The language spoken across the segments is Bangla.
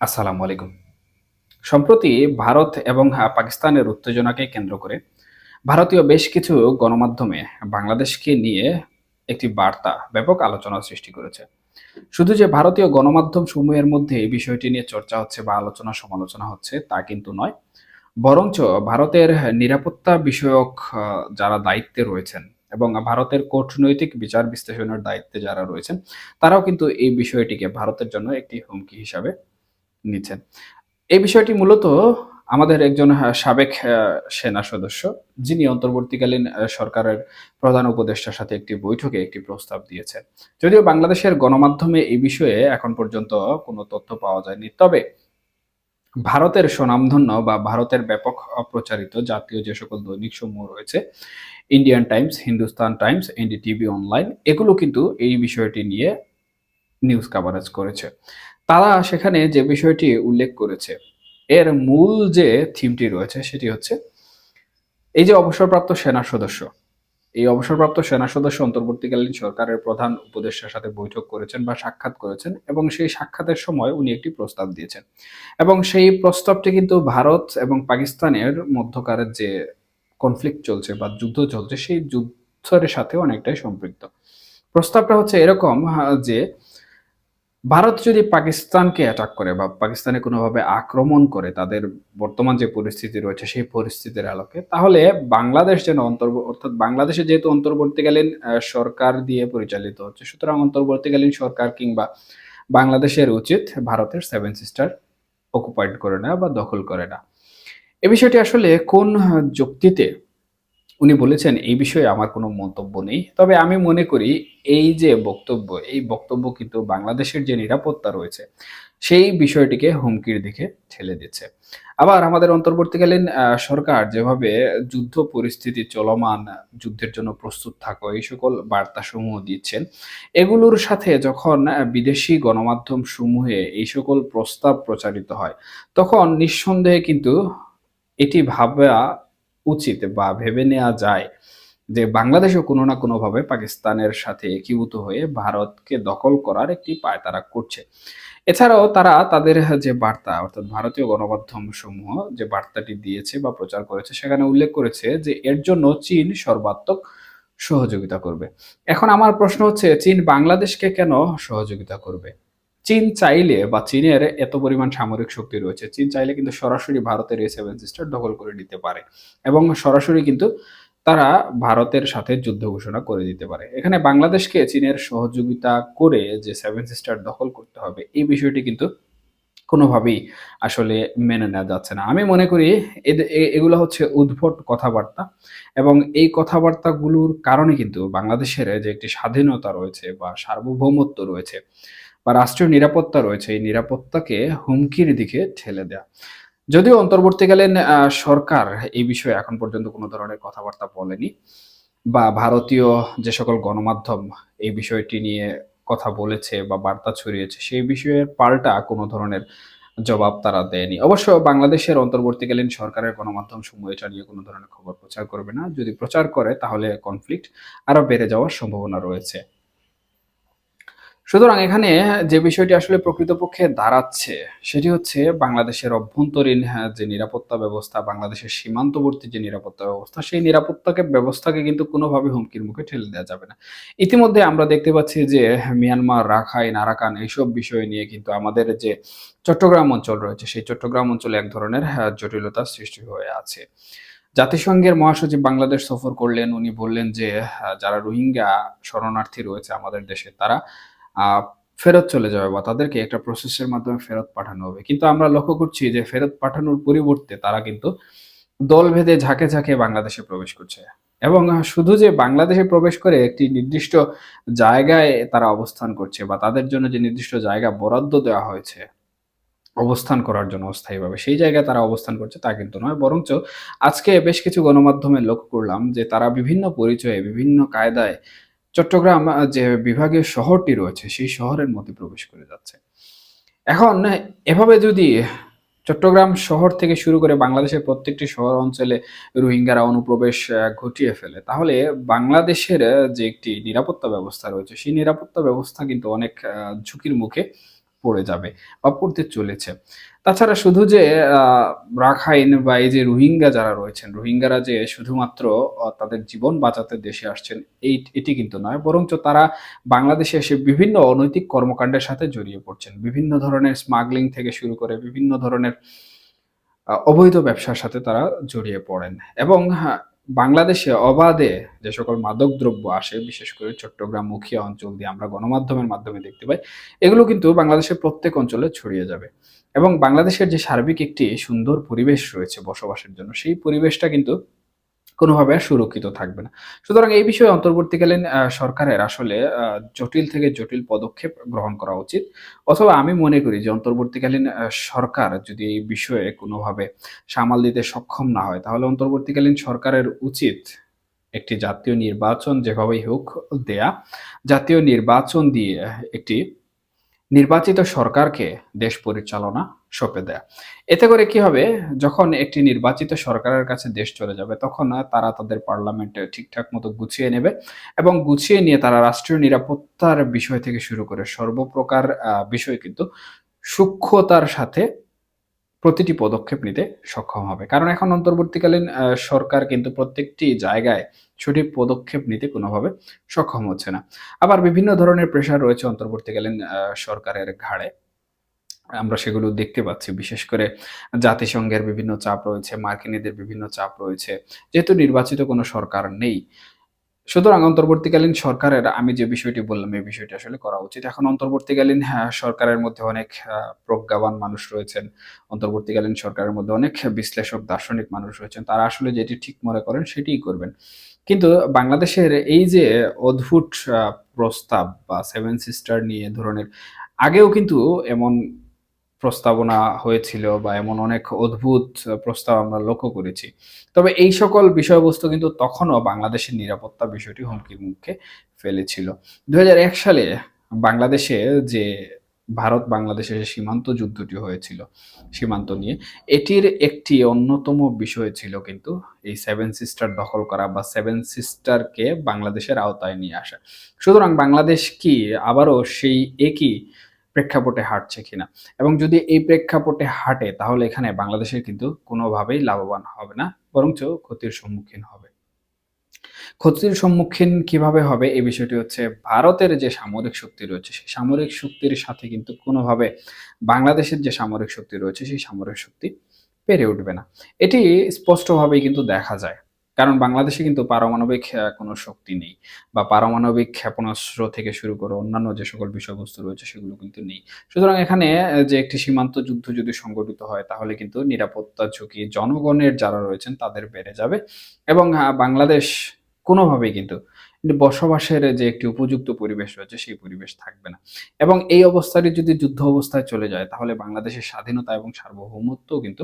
আসসালামু আলাইকুম। সম্প্রতি ভারত এবং পাকিস্তানের উত্তেজনাকে কেন্দ্র করে ভারতীয় বেশ কিছু গণমাধ্যমে বাংলাদেশকে নিয়ে একটি বার্তা ব্যাপক আলোচনা সৃষ্টি করেছে। শুধু যে ভারতীয় গণমাধ্যম সমূহের মধ্যে এই বিষয়টি নিয়ে চর্চা হচ্ছে বা আলোচনা সমালোচনা হচ্ছে তা কিন্তু নয়, বরঞ্চ ভারতের নিরাপত্তা বিষয়ক যারা দায়িত্বে রয়েছেন এবং ভারতের কূটনৈতিক বিচার বিশ্লেষণের দায়িত্বে যারা রয়েছেন, তারাও কিন্তু এই বিষয়টিকে ভারতের জন্য একটি হুমকি হিসাবে নিচ্ছেন এই বিষয়টি মূলত আমাদের একজন সাবেক সেনা সদস্য, যিনি অন্তর্বর্তীকালীন সরকারের প্রধান উপদেষ্টার সাথে একটি বৈঠকে একটি প্রস্তাব দিয়েছেন যদিও বাংলাদেশের গণমাধ্যমে এই বিষয়ে এখন পর্যন্ত কোনো তথ্য পাওয়া যায়নি, তবে ভারতের স্বনামধন্য বা ভারতের ব্যাপক প্রচারিত জাতীয় যে সকল দৈনিক সমূহ রয়েছে, Indian Times, Hindustan Times, NDTV online, এগুলো কিন্তু এই বিষয়টি নিয়ে নিউজ কাভারেজ করেছে। তারা সেখানে যে বিষয়টি উল্লেখ করেছে এর মূল যে থিমটি রয়েছে সেটি হচ্ছে এই যে অবসরপ্রাপ্ত সেনা সদস্য। এই অবসরপ্রাপ্ত সেনা সদস্য অন্তর্বর্তীকালীন সরকারের প্রধান উপদেষ্টার সাথে বৈঠক করেছেন বা সাক্ষাৎ করেছেন এবং সেই সাক্ষাতের সময় উনি একটি প্রস্তাব দিয়েছেন। এবং সেই প্রস্তাবটি কিন্তু ভারত এবং পাকিস্তানের মধ্যকারের যে কনফ্লিক্ট চলছে বা যুদ্ধ চলছে সেই যুদ্ধের সাথে অনেকটাই সম্পৃক্ত। প্রস্তাবটা হচ্ছে এরকম আহ, যে ভারত যদি পাকিস্তানকে অ্যাটাক করে বা পাকিস্তানে কোনোভাবে আক্রমণ করে তাদের বর্তমান যে পরিস্থিতি রয়েছে সেই পরিস্থিতির আলোকে, তাহলে বাংলাদেশ যেন অন্তর অর্থাৎ বাংলাদেশে যেহেতু অন্তর্বর্তীকালীন সরকার দিয়ে পরিচালিত হচ্ছে, সুতরাং অন্তর্বর্তীকালীন সরকার কিংবা বাংলাদেশের উচিত ভারতের সেভেন সিস্টার অকুপাইড করে না বা দখল করে না এ বিষয়টি আসলে কোন যুক্তিতে উনি বলেছেন, এই বিষয়ে আমার কোনো মন্তব্য নেই। তবে আমি মনে করি, এই যে বক্তব্য, এই বক্তব্য কিন্তু বাংলাদেশের যে নিরাপত্তা রয়েছে, সেই বিষয়টিকে হুমকির দিকে ঠেলে দিচ্ছে। আবার আমাদের অন্তর্বর্তীকালীন সরকার যেভাবে যুদ্ধ পরিস্থিতি চলমান, যুদ্ধের জন্য প্রস্তুত থাকো, এই সকল বার্তা সমূহ দিচ্ছেন, এগুলোর সাথে যখন বিদেশি গণমাধ্যম সমূহে এই সকল প্রস্তাব প্রচারিত হয়, তখন নিঃসন্দেহে কিন্তু এটি ভাবা উচিত বা ভেবে নেওয়া যায় যে বাংলাদেশও কোনো না কোনোভাবে পাকিস্তানের সাথে একীভূত হয়ে ভারতকে দখল করার একটি পায়তারা করছে। এছাড়াও তারা তাদের যে বার্তা, অর্থাৎ ভারতীয় গণমাধ্যম সমূহ যে বার্তাটি দিয়েছে বা প্রচার করেছে, সেখানে উল্লেখ করেছে যে এর জন্য চীন সর্বাত্মক সহযোগিতা করবে। এখন আমার প্রশ্ন হচ্ছে, চীন বাংলাদেশকে কেন সহযোগিতা করবে? চীন চাইলে বা চীনের এত পরিমাণ সামরিক শক্তি রয়েছে, চীন চাইলে কিন্তু সরাসরি ভারতের এই সেভেন সিস্টার দখল করে নিতে পারে এবং সরাসরি কিন্তু তারা ভারতের সাথে যুদ্ধ ঘোষণা করে দিতে পারে। এখানে বাংলাদেশকে চীনের সহযোগিতা করে যে সেভেন সিস্টার দখল করতে হবে, এই বিষয়টি কিন্তু কোনোভাবেই আসলে মেনে নেওয়া যাচ্ছে না। আমি মনে করি এগুলো হচ্ছে উদ্ভট কথাবার্তা এবং এই কথাবার্তাগুলোর কারণে কিন্তু বাংলাদেশের যে একটি স্বাধীনতা রয়েছে বা সার্বভৌমত্ব রয়েছে বা রাষ্ট্রীয় নিরাপত্তা রয়েছে, এই নিরাপত্তাকে হুমকির দিকে ঠেলে দেয়া। যদিও অন্তর্বর্তীকালীন সরকার এই বিষয়ে এখন পর্যন্ত কোনো ধরনের কথাবার্তা বলেনি বা ভারতীয় যে সকল গণমাধ্যম এই বিষয়টি নিয়ে কথা বলেছে বা বার্তা ছড়িয়েছে, সেই বিষয়ের পাল্টা কোনো ধরনের জবাব তারা দেয়নি। অবশ্য বাংলাদেশের অন্তর্বর্তীকালীন সরকারের গণমাধ্যম সমূহ এটা নিয়ে কোনো ধরনের খবর প্রচার করবে না। যদি প্রচার করে, তাহলে কনফ্লিক্ট আরও বেড়ে যাওয়ার সম্ভাবনা রয়েছে। সুতরাং এখানে যে বিষয়টি আসলে প্রকৃতপক্ষে দাঁড়াচ্ছে সেটি হচ্ছে বাংলাদেশের অভ্যন্তরীণ হ্যাঁ, যে নিরাপত্তা ব্যবস্থা বাংলাদেশের সীমান্তবর্তী যে নিরাপত্তা ব্যবস্থা সেই নিরাপত্তাকে ব্যবস্থাকে কিন্তু কোনোভাবে হুমকির মুখে ঠেলে দেওয়া যাবে না। ইতিমধ্যে আমরা দেখতে পাচ্ছি যে মিয়ানমার রাখাইন আরাকান এইসব বিষয় নিয়ে কিন্তু আমাদের যে চট্টগ্রাম অঞ্চল রয়েছে সেই চট্টগ্রাম অঞ্চলে এক ধরনের হ্যাঁ, জটিলতা সৃষ্টি হয়ে আছে। জাতিসংঘের মহাসচিব বাংলাদেশ সফর করলেন উনি বললেন যে যারা রোহিঙ্গা শরণার্থী রয়েছে আমাদের দেশে তারা ফেরত চলে যাবে বা তাদেরকে একটা প্রসেসের মাধ্যমে ফেরত পাঠানো হবে। কিন্তু আমরা লক্ষ্য করছি যে ফেরত পাঠানোর পরিবর্তে তারা কিন্তু দল ভেদে ঝাঁকে ঝাঁকে বাংলাদেশে প্রবেশ করছে। এবং শুধু যে বাংলাদেশে প্রবেশ করে একটি নির্দিষ্ট জায়গায় তারা অবস্থান করছে বা তাদের জন্য যে নির্দিষ্ট জায়গা বরাদ্দ দেওয়া হয়েছে, অবস্থান করার জন্য অস্থায়ীভাবে সেই জায়গায় তারা অবস্থান করছে তা কিন্তু নয়। বরঞ্চ আজকে বেশ কিছু গণমাধ্যমে লক্ষ্য করলাম যে তারা বিভিন্ন পরিচয়ে, বিভিন্ন কায়দায় চট্টগ্রাম যে বিভাগীয় শহরটি রয়েছে, সেই শহরের মধ্যে প্রবেশ করে যাচ্ছে। এখন এভাবে যদি চট্টগ্রাম শহর থেকে শুরু করে বাংলাদেশের প্রত্যেকটি শহর অঞ্চলে রোহিঙ্গারা অনুপ্রবেশ ঘটিয়ে ফেলে, তাহলে বাংলাদেশের যে একটি নিরাপত্তা ব্যবস্থা রয়েছে, সেই নিরাপত্তা ব্যবস্থা কিন্তু অনেক ঝুঁকির মুখে পড়ে যাবে বা পড়তে চলেছে। তাছাড়া শুধু যে রাখাইন বা এই যে রোহিঙ্গা যারা রয়েছেন রোহিঙ্গারা যে শুধুমাত্র তাদের জীবন বাঁচাতে দেশে আসছেন এই এটি কিন্তু নয়। বরঞ্চ তারা বাংলাদেশে এসে বিভিন্ন অনৈতিক কর্মকাণ্ডের সাথে জড়িয়ে পড়ছেন। বিভিন্ন ধরনের স্মাগলিং থেকে শুরু করে বিভিন্ন ধরনের অবৈধ ব্যবসার সাথে তারা জড়িয়ে পড়েন। এবং হ্যাঁ, বাংলাদেশে অবাধে যে সকল মাদক দ্রব্য আসে, বিশেষ করে চট্টগ্রাম, মুখিয়া অঞ্চল দিয়ে আমরা গণমাধ্যমের মাধ্যমে দেখতে পাই, এগুলো কিন্তু বাংলাদেশের প্রত্যেক অঞ্চলে ছড়িয়ে যাবে। এবং বাংলাদেশের যে সার্বিক একটি সুন্দর পরিবেশ রয়েছে বসবাসের জন্য, সেই পরিবেশটা কিন্তু কোনোভাবে সুরক্ষিত থাকবে না। সুতরাং এই বিষয়ে অন্তর্বর্তীকালীন সরকারের আসলে জটিল থেকে জটিল পদক্ষেপ গ্রহণ করা উচিত। অথবা আমি মনে করি যে অন্তর্বর্তীকালীন সরকার যদি এই বিষয়ে কোনোভাবে সামাল দিতে সক্ষম না হয়, তাহলে অন্তর্বর্তীকালীন সরকারের উচিত একটি জাতীয় নির্বাচন যেভাবেই হোক দেয়া। জাতীয় নির্বাচন দিয়ে একটি নির্বাচিত সরকারকে দেশ পরিচালনা সঁপে দেয়া। এতে করে কি হবে? যখন একটি নির্বাচিত সরকারের কাছে দেশ চলে যাবে, তখন তারা তাদের পার্লামেন্টে ঠিকঠাক মতো গুছিয়ে নেবে এবং গুছিয়ে নিয়ে তারা রাষ্ট্রীয় নিরাপত্তার বিষয় থেকে শুরু করে সর্বপ্রকার বিষয় কিন্তু সূক্ষ্মতার সাথে প্রতিটি পদক্ষেপ নিতে সক্ষম হবে। কারণ এখন অন্তর্বর্তীকালীন সরকার কিন্তু প্রত্যেকটি জায়গায় সঠিক পদক্ষেপ নিতে কোনোভাবে সক্ষম হচ্ছে না। আবার বিভিন্ন ধরনের প্রেশার রয়েছে অন্তর্বর্তীকালীন সরকারের ঘাড়ে। আমরা সেগুলো দেখতে পাচ্ছি। বিশেষ করে জাতিসংঘের বিভিন্ন চাপ রয়েছে মার্কিনীদের বিভিন্ন চাপ রয়েছে যেহেতু নির্বাচিত কোনো সরকার নেই। সুতরাং অন্তর্বর্তীকালীন সরকারের আমি যে বিষয়টি বললাম এই বিষয়টি আসলে করা উচিত। এখন অন্তর্বর্তীকালীন হ্যাঁ, সরকারের মধ্যে অনেক আহ, প্রজ্ঞাবান মানুষ রয়েছেন। অন্তর্বর্তীকালীন সরকারের মধ্যে অনেক বিশ্লেষক দার্শনিক মানুষ রয়েছেন। তারা আসলে যেটি ঠিক মনে করেন সেটিই করবেন। কিন্তু বাংলাদেশের এই যে অদ্ভুত প্রস্তাব বা সেভেন সিস্টার নিয়ে ধরনের আগেও কিন্তু এমন প্রস্তাবনা হয়েছিল বা এমন অনেক অদ্ভুত প্রস্তাব আমরা লক্ষ্য করেছি। তবে এই সকল বিষয়বস্তু কিন্তু তখনও বাংলাদেশের নিরাপত্তা বিষয়টি হুমকির মুখে ফেলেছিল। দু সালে বাংলাদেশে যে ভারত বাংলাদেশের যে সীমান্ত যুদ্ধটি হয়েছিল, সীমান্ত নিয়ে, এটির একটি অন্যতম বিষয় ছিল কিন্তু এই সেভেন সিস্টার দখল করা বা সেভেন সিস্টারকে বাংলাদেশের আওতায় নিয়ে আসা। সুতরাং বাংলাদেশ কি আবারও সেই একই প্রেক্ষাপটে হাঁটছে কিনা। এবং যদি এই প্রেক্ষাপটে হাঁটে, তাহলে এখানে বাংলাদেশের কিন্তু কোনোভাবেই লাভবান হবে না, বরঞ্চ ক্ষতির সম্মুখীন হবে। ক্ষতির সম্মুখীন কীভাবে হবে, এই বিষয়টি হচ্ছে ভারতের যে সামরিক শক্তি রয়েছে, সেই সামরিক শক্তির সাথে কিন্তু কোনোভাবে বাংলাদেশের যে সামরিক শক্তি রয়েছে, সেই সামরিক শক্তি পেরে উঠবে না। এটি স্পষ্টভাবেই কিন্তু দেখা যায়। কারণ বাংলাদেশে কিন্তু পারমাণবিক কোনো শক্তি নেই বা পারমাণবিক ক্ষেপণাস্ত্র থেকে শুরু করে অন্যান্য যে সকল বিষয়বস্তু রয়েছে সেগুলো কিন্তু নেই। সুতরাং এখানে যে একটি সীমান্ত যুদ্ধ যদি সংগঠিত হয় তাহলে কিন্তু নিরাপত্তা ঝুঁকি জনগণের যারা রয়েছেন তাদের বেড়ে যাবে এবং বাংলাদেশ কোনোভাবেই কিন্তু বসবাসের যে একটি উপযুক্ত পরিবেশ রয়েছে সেই পরিবেশ থাকবে না। এবং এই অবস্থাটি যদি যুদ্ধ অবস্থায় চলে যায়, তাহলে বাংলাদেশের স্বাধীনতা এবং সার্বভৌমত্ব কিন্তু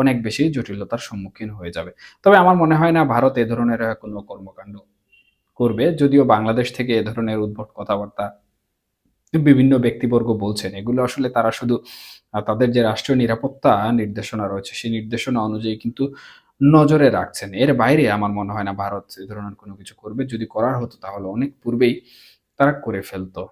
অনেক বেশি জটিলতার সম্মুখীন হয়ে যাবে। তবে আমার মনে হয় না ভারত এ ধরনের কোনো কর্মকাণ্ড করবে। যদিও বাংলাদেশ থেকে এ ধরনের উদ্ভট কথাবার্তা বিভিন্ন ব্যক্তিবর্গ বলছেন, এগুলো আসলে তারা শুধু তাদের যে রাষ্ট্রীয় নিরাপত্তা নির্দেশনা রয়েছে, সেই নির্দেশনা অনুযায়ী কিন্তু নজরে রাখছেন। এর বাইরে আমার মনে হয় না ভারত এ ধরনের কোনো কিছু করবে। যদি করার হতো তাহলে অনেক পূর্বেই তারা করে ফেলতো।